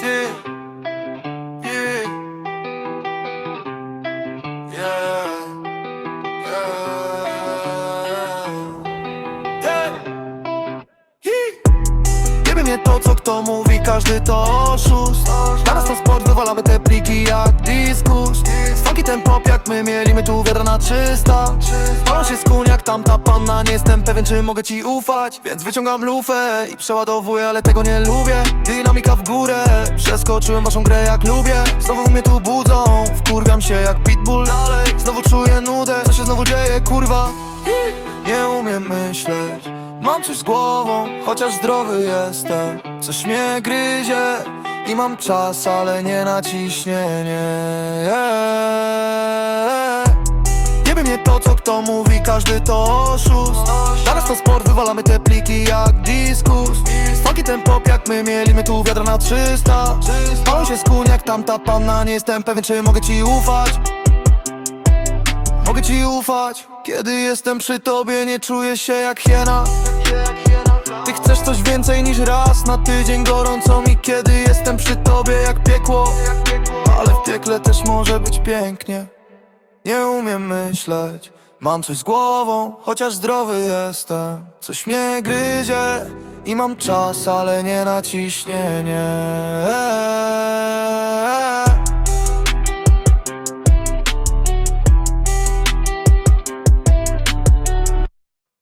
Ty. Yeah mnie to co kto mówi, każdy to oszust. Nas to sport, wywalamy te pliki jak dyskus Funky ten pop jak my mielimy tu wiadra na 300 Palą się skun jak tamta panna, nie jestem pewien czy mogę ci ufać. Więc wyciągam lufę i przeładowuję, ale tego nie lubię. Dynamika w górę, przeskoczyłem waszą grę jak lubię. Znowu mnie tu budzą, wkurwiam się jak pitbull dalej. Znowu czuję nudę, co się znowu dzieje kurwa? Nie umiem myśleć. Mam coś z głową, chociaż zdrowy jestem. Coś mnie gryzie i mam czas, ale nie na ciśnienie Nie wiem nie to co kto mówi, każdy to oszust. Zaraz to sport, wywalamy te pliki jak Funky ten pop jak my mielimy tu wiadra na 300 Palą się skun jak tamta panna, nie jestem pewien czy mogę ci ufać. Mogę ci ufać, kiedy jestem przy tobie, nie czuję się jak hiena. Ty chcesz coś więcej niż raz na tydzień gorąco mi, kiedy jestem przy tobie jak piekło. Ale w piekle też może być pięknie. Nie umiem myśleć, mam coś z głową, chociaż zdrowy jestem. Coś mnie gryzie i mam czas, ale nie na ciśnienie